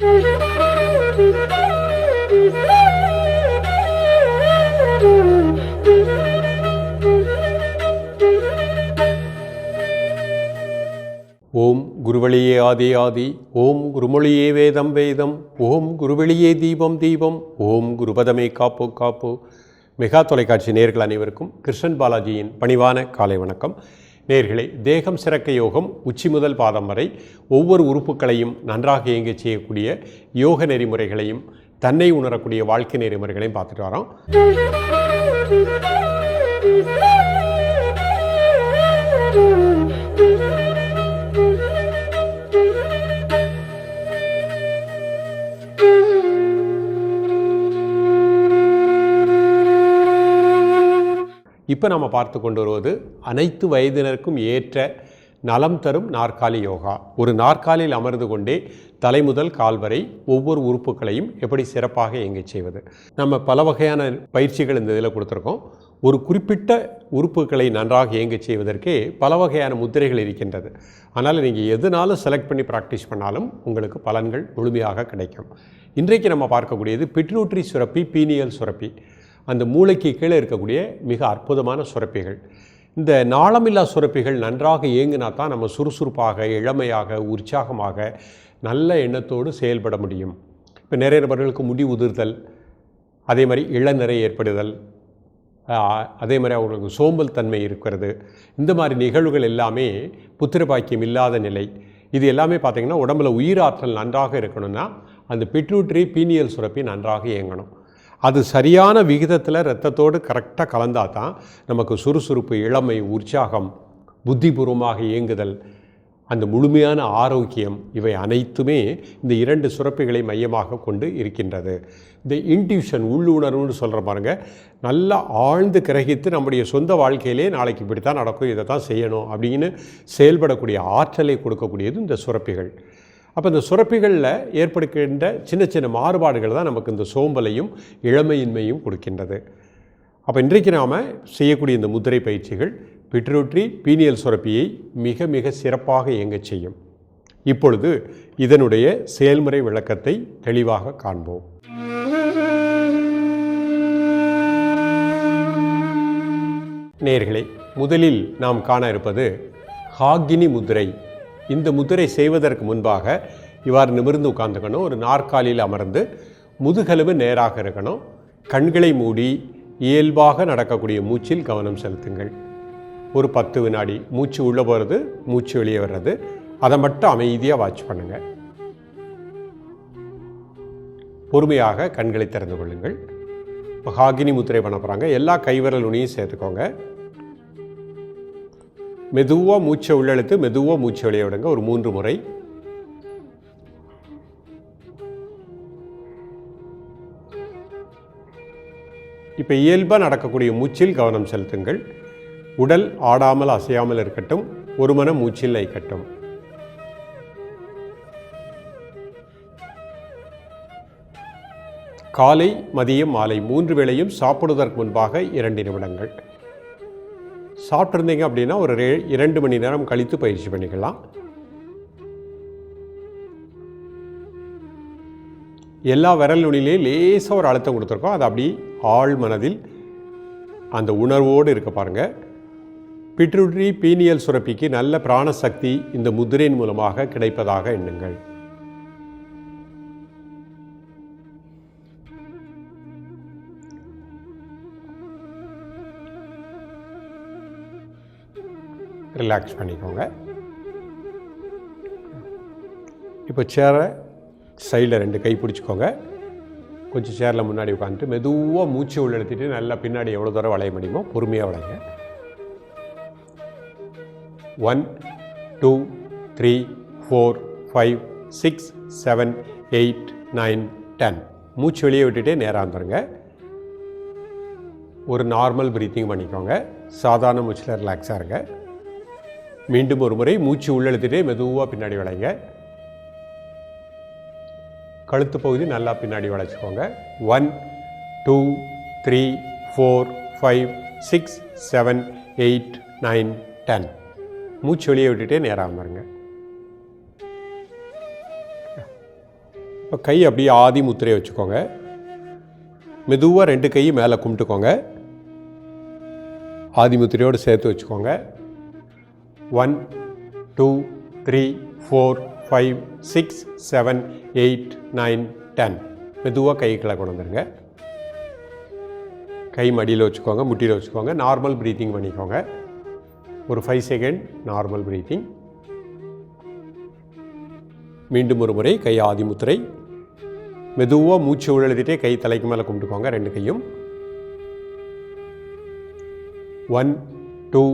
ஓம் குருவழியே ஆதி ஆதி ஓம் குருமொழியே வேதம் வேதம் ஓம் குருவெளியே தீபம் தீபம் ஓம் குருபதமே காப்பு காப்பு. மெகா தொலைக்காட்சி நேர்கள் அனைவருக்கும் கிருஷ்ணன் பாலாஜியின் பணிவான காலை வணக்கம். நேர்களே தேகம் சிறக்க யோகம் உச்சி முதல் பாதம் வரை ஒவ்வொரு உறுப்புகளையும் நன்றாக இயங்க செய்யக்கூடிய யோக நெறிமுறைகளையும் தன்னை உணரக்கூடிய வாழ்க்கை நெறிமுறைகளையும் பார்த்துட்டு வரோம். இப்போ நம்ம பார்த்து கொண்டு வருவது அனைத்து வயதினருக்கும் ஏற்ற நலம் தரும் நாற்காலி யோகா. ஒரு நாற்காலியில் அமர்ந்து கொண்டே தலை முதல் கால் வரை ஒவ்வொரு உறுப்புகளையும் எப்படி சிறப்பாக இயங்கச் செய்வது. நம்ம பல வகையான பயிற்சிகள் இந்த இதில் கொடுத்துருக்கோம். ஒரு குறிப்பிட்ட உறுப்புகளை நன்றாக இயங்கச் செய்வதற்கே பல வகையான முத்திரைகள் இருக்கின்றது. அதனால் நீங்கள் எதுனாலும் செலக்ட் பண்ணி ப்ராக்டிஸ் பண்ணாலும் உங்களுக்கு பலன்கள் முழுமையாக கிடைக்கும். இன்றைக்கு நம்ம பார்க்கக்கூடியது பிட்னூட்ரி சுரப்பி பீனியல் சுரப்பி. அந்த மூளைக்கு கீழே இருக்கக்கூடிய மிக அற்புதமான சுரப்பிகள். இந்த நாளமில்லா சுரப்பிகள் நன்றாக இயங்கினா தான் நம்ம சுறுசுறுப்பாக இளமையாக உற்சாகமாக நல்ல எண்ணத்தோடு செயல்பட முடியும். இப்போ நிறைய நபர்களுக்கு முடி உதிர்தல் அதே மாதிரி இளநிறை ஏற்படுதல் அதே மாதிரி அவங்களுக்கு சோம்பல் தன்மை இருக்கிறது. இந்த மாதிரி நிகழ்வுகள் எல்லாமே புத்திர பாக்கியம் இல்லாத நிலை. இது எல்லாமே பார்த்திங்கன்னா உடம்புல உயிராற்றல் நன்றாக இருக்கணும்னா அந்த பிட்ரூட்ரி பீனியல் சுரப்பி நன்றாக இயங்கணும். அது சரியான விகிதத்தில் ரத்தத்தோடு கரெக்டாக கலந்தால் தான் நமக்கு சுறுசுறுப்பு இளமை உற்சாகம் புத்திபூர்வமாக இயங்குதல் அந்த முழுமையான ஆரோக்கியம் இவை அனைத்துமே இந்த இரண்டு சுரப்பிகளை மையமாக கொண்டு இருக்கின்றது. இந்த இன்ட்யூஷன் உள்ளுணர்வுன்னு சொல்கிற பாருங்க நல்லா ஆழ்ந்து கிரகித்து நம்முடைய சொந்த வாழ்க்கையிலே நாளைக்கு இப்படி தான் நடக்கும் இதை தான் செய்யணும் அப்படின்னு செயல்படக்கூடிய ஆற்றலை கொடுக்கக்கூடியது இந்த சுரப்பிகள். அப்போ இந்த சுரப்பிகளில் ஏற்படுகின்ற சின்ன சின்ன மாறுபாடுகள் தான் நமக்கு இந்த சோம்பலையும் இளமையின்மையும் கொடுக்கின்றது. அப்போ இன்றைக்கு நாம் செய்யக்கூடிய இந்த முதிரை பயிற்சிகள் பிட்ரூட்ரி பீனியல் சுரப்பியை மிக மிக சிறப்பாக இயங்கச் செய்யும். இப்பொழுது இதனுடைய செயல்முறை விளக்கத்தை தெளிவாக காண்போம். நேர்களே முதலில் நாம் காண இருப்பது ஹாகினி முதிரை இந்த முத்திரை செய்வதற்கு முன்பாக இவ்வாறு நிமிர்ந்து உட்காந்துக்கணும் ஒரு நாற்காலியில் அமர்ந்து முதுகெலும்பு நேராக இருக்கணும். கண்களை மூடி இயல்பாக நடக்கக்கூடிய மூச்சில் கவனம் செலுத்துங்கள். ஒரு பத்து வினாடி மூச்சு உள்ளே போகிறது மூச்சு வெளியே வர்றது. அதை மட்டும் அமைதியாக வாட்ச் பண்ணுங்கள் பொறுமையாக கண்களை திறந்து கொள்ளுங்கள். இப்போ ஹாகினி முத்திரை பண்ண போகிறாங்க எல்லா கைவிரல் நுனியும் சேர்த்துக்கோங்க. மெதுவாக மூச்சை உள்ளெழுத்து மெதுவாக மூச்சை வெளியே விடுங்க. ஒரு மூன்று முறை. இப்போ இயல்பாக நடக்கக்கூடிய மூச்சில் கவனம் செலுத்துங்கள். உடல் ஆடாமல் அசையாமல் இருக்கட்டும். ஒரு மன மூச்சில் லைக்கட்டும் காலை மதியம் மாலை மூன்று வேளையும் சாப்பிடுவதற்கு முன்பாக இரண்டு நிமிடங்கள். சாப்பிட்ருந்தீங்க அப்படின்னா ஒரு ரெ- இரண்டு மணி நேரம் கழித்து பயிற்சி பண்ணிக்கலாம். எல்லா விரல் நுனிலையும் லேசாக ஒரு அழுத்தம் கொடுத்துருக்கோம். அது அப்படி ஆழ் மனதில் அந்த உணர்வோடு இருக்க பாருங்கள் பிட்ருட்ரி பீனியல் சுரப்பிக்கு நல்ல பிராணசக்தி இந்த முதிரையின் மூலமாக கிடைப்பதாக எண்ணுங்கள். ரிலாக்ஸ் பண்ணிக்கோங்க. இப்போ சேரை சைடில் ரெண்டு கை பிடிச்சிக்கோங்க. கொஞ்சம் சேரில் முன்னாடி உட்காந்துட்டு மெதுவாக மூச்சு உள்ள எடுத்துட்டு நல்லா பின்னாடி எவ்வளோ தூரம் வளைய முடியுமோ பொறுமையாக வளைங்க. One two three four five six seven eight nine ten மூச்சு வெளியே விட்டுட்டே நேராக வந்துடுங்க ஒரு நார்மல் ப்ரீத்திங் பண்ணிக்கோங்க. சாதாரண மூச்சில் ரிலாக்ஸாக இருங்க. மீண்டும் ஒரு முறை மூச்சு உள்ளெழுத்துட்டே மெதுவாக பின்னாடி வளைங்க. கழுத்து பகுதி நல்லா பின்னாடி வளைச்சிக்கோங்க. One two three four five six seven eight nine ten மூச்சு வெளியே விட்டுட்டே நேராக வந்துருங்க இப்போ கை அப்படியே ஆதி முத்திரையை வச்சுக்கோங்க. மெதுவாக ரெண்டு கையும் மேலே கும்பிட்டுக்கோங்க. ஆதி முத்திரையோடு சேர்த்து வச்சுக்கோங்க. One two three four five six seven eight nine ten. மெதுவாக கைகளை கொண்டு வந்துருங்க. கை மடியில் வச்சுக்கோங்க முட்டியில் வச்சுக்கோங்க. நார்மல் ப்ரீத்திங் பண்ணிக்கோங்க. ஒரு ஃபைவ் செகண்ட் நார்மல் ப்ரீத்திங் மீண்டும் ஒரு முறை கை ஆதிமுத்திரை மெதுவாக மூச்சு உழழுதிட்டே கை தலைக்கு மேலே கும்பிட்டுக்கோங்க ரெண்டு கையும். One two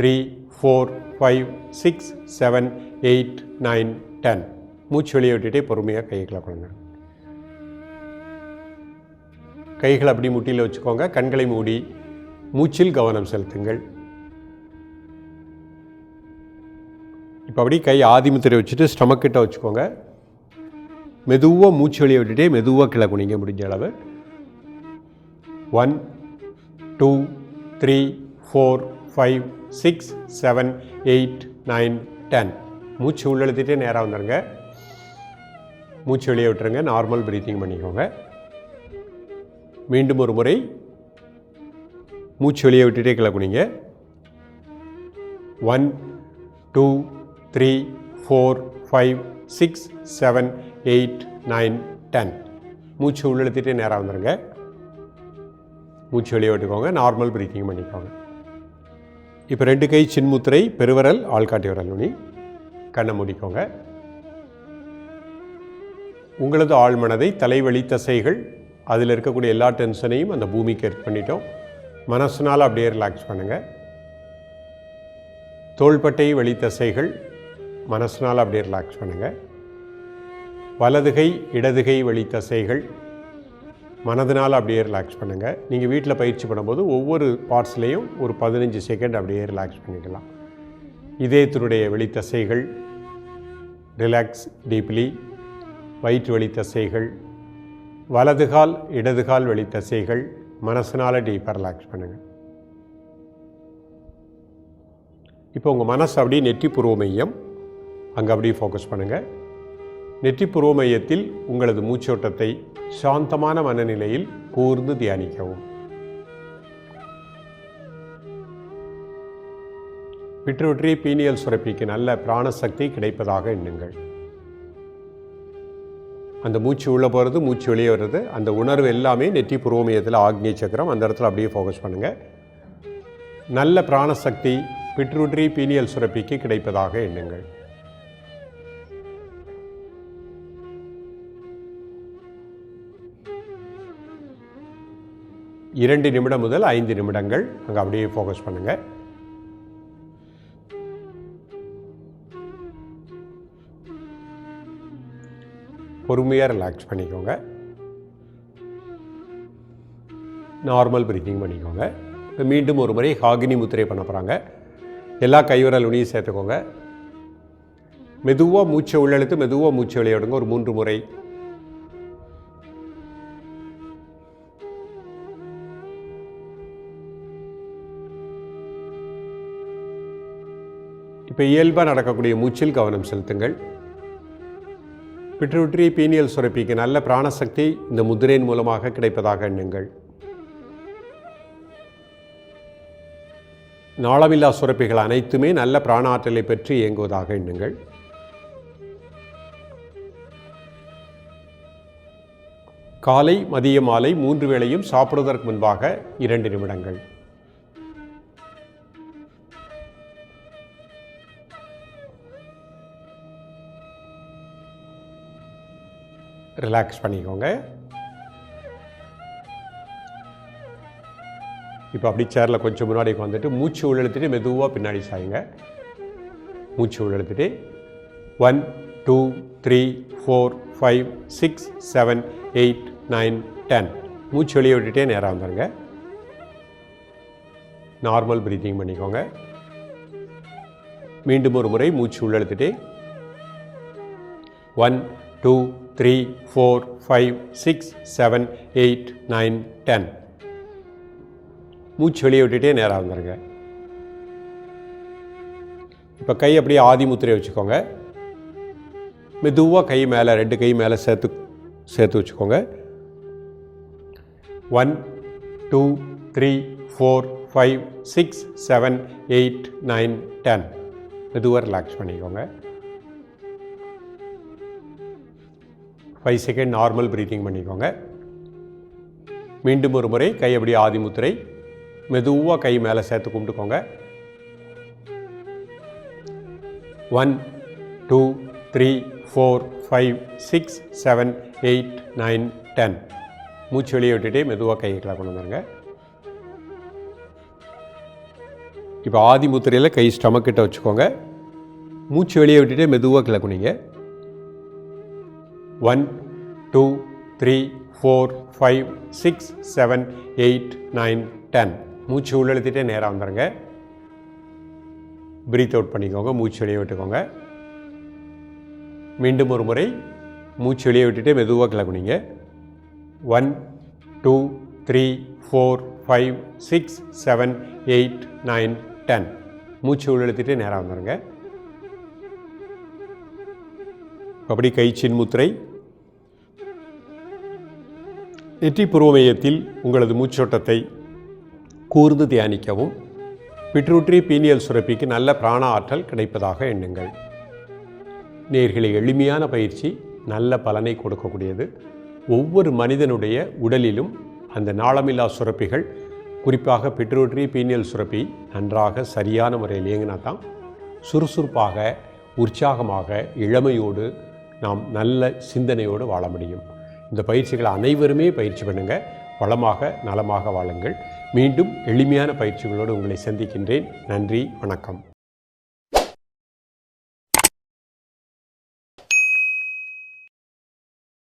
three four five six seven eight nine ten மூச்சு வெளியே விட்டுட்டே பொறுமையாக கைகளை கொடுங்க கைகளை அப்படி முட்டியில் வச்சுக்கோங்க. கண்களை மூடி மூச்சில் கவனம் செலுத்துங்கள். இப்போ அப்படி கை ஆதிமுத்திரை வச்சுட்டு ஸ்டமக்கிட்ட வச்சுக்கோங்க. மெதுவாக மூச்சு வெளியே விட்டுட்டே மெதுவாக கீழே குனிங்க முடிஞ்ச அளவு. One two three four five six seven eight nine ten. மூச்சு உள்ளழுத்திட்டே நேராக வந்துடுங்க மூச்சு வெளியே விட்டுருங்க. நார்மல் ப்ரீத்திங் பண்ணிக்கோங்க. மீண்டும் ஒரு முறை. மூச்சு வெளியே விட்டுட்டே கிளக்குனிங்க one two three four five six seven eight nine ten. மூச்சு உள்ளழுத்திட்டே நேராக வந்துடுங்க மூச்சு வெளியே விட்டுக்கோங்க. நார்மல் ப்ரீத்திங் பண்ணிக்கோங்க. இப்போ ரெண்டு கை சின்முத்திரை பெருவரல் ஆள்காட்டி விரல் நுனி. கண்ணை மூடிக்கோங்க. உங்களது ஆழ்மனதை தலைவழி தசைகள் அதில் இருக்கக்கூடிய எல்லா டென்ஷனையும் அந்த பூமிக்கு ஏற்ப பண்ணிட்டோம். மனசுனால் அப்படியே ரிலாக்ஸ் பண்ணுங்கள் தோள்பட்டை வெளி தசைகள் மனசுனால் அப்படியே ரிலாக்ஸ் பண்ணுங்கள் வலதுகை இடதுகை வெளி தசைகள் மனதினால் அப்படியே ரிலாக்ஸ் பண்ணுங்கள் நீங்கள் வீட்டில் பயிற்சி பண்ணும்போது ஒவ்வொரு பார்ட்ஸ்லேயும் ஒரு பதினஞ்சு செகண்ட் அப்படியே ரிலாக்ஸ் பண்ணிக்கலாம். இதயத்தினுடைய வெளித்தசைகள் ரிலாக்ஸ் டீப்லி வயிற்று வெளித்தசைகள் வலதுகால் இடதுகால் வெளித்தசைகள் மனசினால் டீப்பாக ரிலாக்ஸ் பண்ணுங்கள் இப்போ உங்கள் மனசு அப்படியே நெற்றி புருவ மையம். அங்கே அப்படியே ஃபோக்கஸ் பண்ணுங்கள் நெற்றி புருவ மையத்தில் உங்களது மூச்சோட்டத்தை சாந்தமான மனநிலையில் கூர்ந்து தியானிக்கவும். பிட்ரூட்ரி பீனியல் சுரப்பிக்கு நல்ல பிராணசக்தி கிடைப்பதாக எண்ணுங்கள். அந்த மூச்சு உள்ளே போகிறது மூச்சு வெளியே வர்றது அந்த உணர்வு எல்லாமே நெற்றி புருவமயத்தில் ஆக்னிய சக்கரம் அந்த இடத்துல அப்படியே ஃபோக்கஸ் பண்ணுங்கள் நல்ல பிராணசக்தி பிட்ரூட்ரி பீனியல் சுரப்பிக்கு கிடைப்பதாக எண்ணுங்கள். இரண்டு நிமிடம் முதல் ஐந்து நிமிடங்கள். அங்கே அப்படியே ஃபோக்கஸ் பண்ணுங்கள் பொறுமையாக ரிலாக்ஸ் பண்ணிக்கோங்க. நார்மல் ப்ரீத்திங் பண்ணிக்கோங்க. இப்போ மீண்டும் ஒரு முறை ஹாகினி முத்திரை பண்ண போகிறாங்க எல்லா கைவிரல் நுனியும் சேர்த்துக்கோங்க. மெதுவாக மூச்சை உள்ளெழுத்து மெதுவாக மூச்சை விளையாடுங்க ஒரு மூன்று முறை இப்போ இயல்பாக நடக்கக்கூடிய மூச்சில் கவனம் செலுத்துங்கள். பிட்ரூட்ரி பீனியல் சுரப்பிக்கு நல்ல பிராணசக்தி இந்த முதிரையின் மூலமாக கிடைப்பதாக எண்ணுங்கள். நாளமில்லா சுரப்பிகள் அனைத்துமே நல்ல பிராண ஆற்றலை பெற்று இயங்குவதாக எண்ணுங்கள். காலை மதிய மாலை மூன்று வேளையும் சாப்பிடுவதற்கு முன்பாக இரண்டு நிமிடங்கள். ரிலாக்ஸ் பண்ணிக்கோங்க. இப்போ அப்படி சேரில் கொஞ்சம் முன்னாடி வந்துட்டு மூச்சு உள்ளெழுத்துட்டு மெதுவாக பின்னாடி சாயுங்க. மூச்சு உள்ளெழுத்துட்டு one two three four five six seven eight nine ten மூச்சு வெளியே விட்டுட்டே நேராக வந்துடுங்க நார்மல் ப்ரீத்திங் பண்ணிக்கோங்க. மீண்டும் ஒரு முறை மூச்சு உள்ளெழுத்துட்டு one two three four five six seven eight nine ten மூச்சு வெளியே விட்டுட்டே நேராக வந்துடுங்க இப்போ கை அப்படியே ஆதி முத்திரையை வச்சுக்கோங்க. மெதுவாக கை மேலே ரெண்டு கை மேலே சேர்த்து சேர்த்து வச்சுக்கோங்க. One two three four five six seven eight nine ten மெதுவாக ரிலாக்ஸ் பண்ணிக்கோங்க. ஃபைவ் செகண்ட் நார்மல் ப்ரீத்திங் பண்ணிக்கோங்க. மீண்டும் ஒரு முறை கை அப்படியே ஆதிமுத்திரை மெதுவாக கை மேலே சேர்த்து கும்பிட்டுக்கோங்க. One two three four five six seven eight nine ten மூச்சு வெளியே விட்டுட்டே மெதுவாக கையை கீழே கொண்டு வந்துருங்க. இப்போ ஆதி முத்திரையில் கை ஸ்டமக்கிட்ட வச்சுக்கோங்க. மூச்சு வெளியே விட்டுட்டே மெதுவாக கிளக்குனிங்க one two three four five six seven eight nine ten. மூச்சு உள்ளெழுத்திட்டே நேராக வந்துடுங்க பிரீத் அவுட் பண்ணிக்கோங்க மூச்சு வெளியே விட்டுக்கோங்க. மீண்டும் ஒரு முறை மூச்சு வெளியே விட்டுட்டு மெதுவாக கிளம்புனீங்க one two three four five six seven eight nine ten. மூச்சு உள்ளெழுத்திட்டு நேராக வந்துடுங்க அப்படி கைச்சின் முத்திரை நெற்றி புருவமையத்தில் உங்களது மூச்சோட்டத்தை கூர்ந்து தியானிக்கவும் பிட்ரூட்ரி பீனியல் சுரப்பிக்கு நல்ல பிராண ஆற்றல் கிடைப்பதாக எண்ணுங்கள். நேர்களை எளிமையான பயிற்சி நல்ல பலனை கொடுக்கக்கூடியது. ஒவ்வொரு மனிதனுடைய உடலிலும் அந்த நாளமில்லா சுரப்பிகள் குறிப்பாக பிட்ரூட்ரி பீனியல் சுரப்பி நன்றாக சரியான முறையில் இயங்கினா தான் சுறுசுறுப்பாக உற்சாகமாக இளமையோடு நாம் நல்ல சிந்தனையோடு வாழ முடியும். இந்த பயிற்சிகளை அனைவருமே பயிற்சி பண்ணுங்கள் வளமாக நலமாக வாழுங்கள். மீண்டும் எளிமையான பயிற்சிகளோடு உங்களை சந்திக்கின்றேன். நன்றி வணக்கம்.